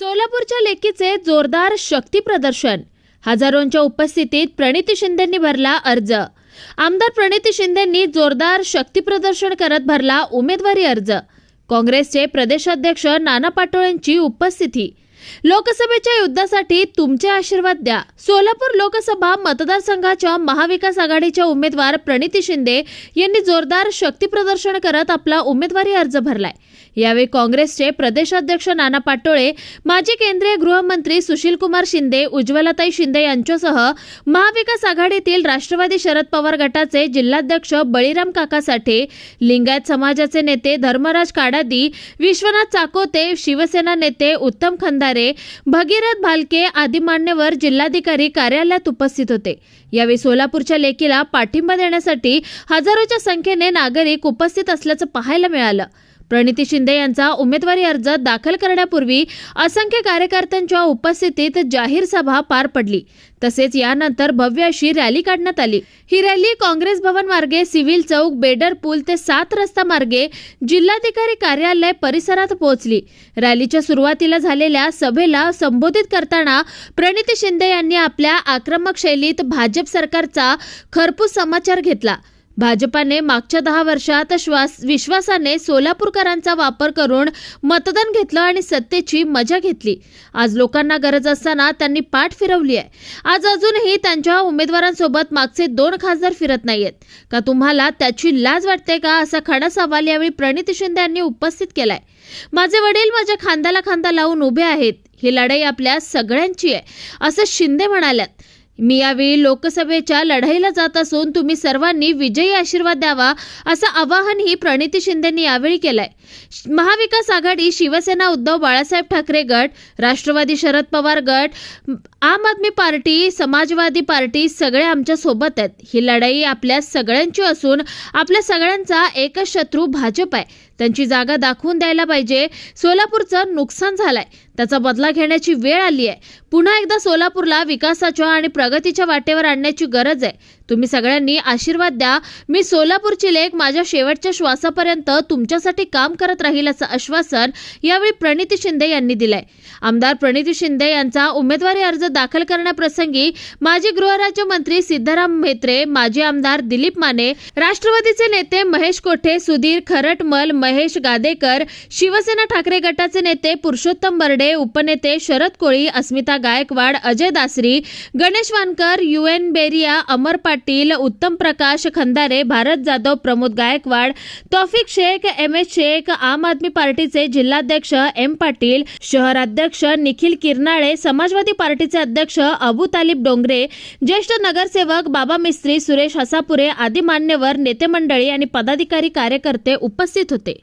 सोलापूरच्या लेकीचे जोरदार शक्ती प्रदर्शन. हजारोंच्या उपस्थितीत प्रणिती शिंदेंनी भरला अर्ज. आमदार प्रणिती शिंदेंनी जोरदार शक्ती प्रदर्शन करत भरला उमेदवारी अर्ज. काँग्रेसचे प्रदेशाध्यक्ष नाना पाटोळेंची उपस्थिती. लोकसभेच्या युद्धासाठी तुमचे आशीर्वाद द्या. सोलापूर लोकसभा मतदारसंघाच्या महाविकास आघाडीच्या उमेदवार प्रणिती शिंदे यांनी जोरदार शक्ती प्रदर्शन करत आपला उमेदवारी अर्ज भरलाय. यावेळी काँग्रेसचे प्रदेशाध्यक्ष नाना पाटोळे माजी केंद्रीय गृहमंत्री सुशीलकुमार शिंदे उज्ज्वलाताई शिंदे यांच्यासह महाविकास आघाडीतील राष्ट्रवादी शरद पवार गटाचे जिल्हाध्यक्ष बळीराम काका साठे लिंगायत समाजाचे नेते धर्मराज काडादी विश्वनाथ चाकोते शिवसेना नेते उत्तम खंदारे भगीरथ भालके आदी मान्यवर जिल्हाधिकारी कार्यालयात उपस्थित होते. यावेळी सोलापूरच्या लेकीला पाठिंबा देण्यासाठी हजारोच्या संख्येने नागरिक उपस्थित असल्याचं पाहायला मिळालं. प्रणिती शिंदे यांचा उमेदवारी अर्ज दाखल करण्यापूर्वी असंख्य कार्यकर्त्यांच्या उपस्थितीत जाहीर सभा पार पडली. तसेच यानंतर भव्य अशी रॅली काढण्यात आली. ही रॅली काँग्रेस भवन मार्गे सिव्हिल चौक बेडर पूल ते सात रस्ता मार्गे जिल्हाधिकारी कार्यालय परिसरात पोहोचली. रॅलीच्या सुरुवातीला झालेल्या सभेला संबोधित करताना प्रणिती शिंदे यांनी आपल्या आक्रमक शैलीत भाजप सरकारचा खरपूस समाचार घेतला. भाजपाने मागच्या दहा वर्षात श्वास विश्वासाने सोलापूरकरांचा वापर करून मतदान घेतलं आणि सत्तेची मजा घेतली. आज लोकांना गरज असताना त्यांनी पाठ फिरवली आहे. आज अजूनही त्यांच्या उमेदवारांसोबत मागचे दोन खासदार फिरत नाहीयेत. का तुम्हाला त्याची लाज वाटते का असा खडा सवाल यावेळी प्रणिती शिंदे यांनी उपस्थित केलाय. माझे वडील माझ्या खांद्याला खांदा लावून उभे आहेत. ही लढाई आपल्या सगळ्यांची आहे असं शिंदे म्हणाल्यात. मी यावेळी लोकसभेच्या लढाईला जात असून तुम्ही सर्वांनी विजयी आशीर्वाद द्यावा असं आवाहनही प्रणिती शिंदेंनी यावेळी केलंय. महाविकास आघाडी शिवसेना उद्धव बाळासाहेब ठाकरे गट राष्ट्रवादी शरद पवार गट आम आदमी पार्टी समाजवादी पार्टी सगळे आमच्यासोबत आहेत. ही लढाई आपल्या सगळ्यांची असून आपल्या सगळ्यांचा एकच शत्रू भाजप आहे. त्यांची जागा दाखवून द्यायला पाहिजे. सोलापूरचं नुकसान झालंय. त्याचा बदला घेण्याची वेळ आली आहे. पुन्हा एकदा सोलापूरला विकासाच्या आणि प्रगतीच्या वाटेवर आणण्याची गरज आहे. तुम्ही सगळ्यांनी आशीर्वाद द्या. मी सोलापूरची लेख माझ्या शेवटच्या श्वासापर्यंत तुमच्यासाठी काम करत राहील असं आश्वासन यावेळी प्रणिती शिंदे यांनी दिलंय. आमदार प्रणिती शिंदे यांचा उमेदवारी अर्ज दाखल करण्याप्रसंगी माजी गृहराज्यमंत्री सिद्धाराम म्हेत्रे माजी आमदार दिलीप माने राष्ट्रवादीचे नेते महेश कोठे सुधीर खरटमल महेश गादेकर शिवसेना ठाकरे गटाचे नेते Purushottam Barde उपनेते Sharad Koli Asmita Gaikwad Ajay Dasari Ganesh Wankar U N Beria Amar Patil Uttam Prakash Khandare Bharat Jadhav Pramod Gaikwad Taufiq Shaikh M S Shaikh Aam Aadmi पार्टीचे जिल्हाध्यक्ष एम पाटील शहराध्यक्ष निखिल किरनाळे समाजवादी पार्टीचे अध्यक्ष अबू तालिब डोंगरे ज्येष्ठ नगरसेवक बाबा मिस्त्री सुरेश हसापुरे आदी मान्यवर नेते मंडळी आणि पदाधिकारी कार्यकर्ते उपस्थित होते.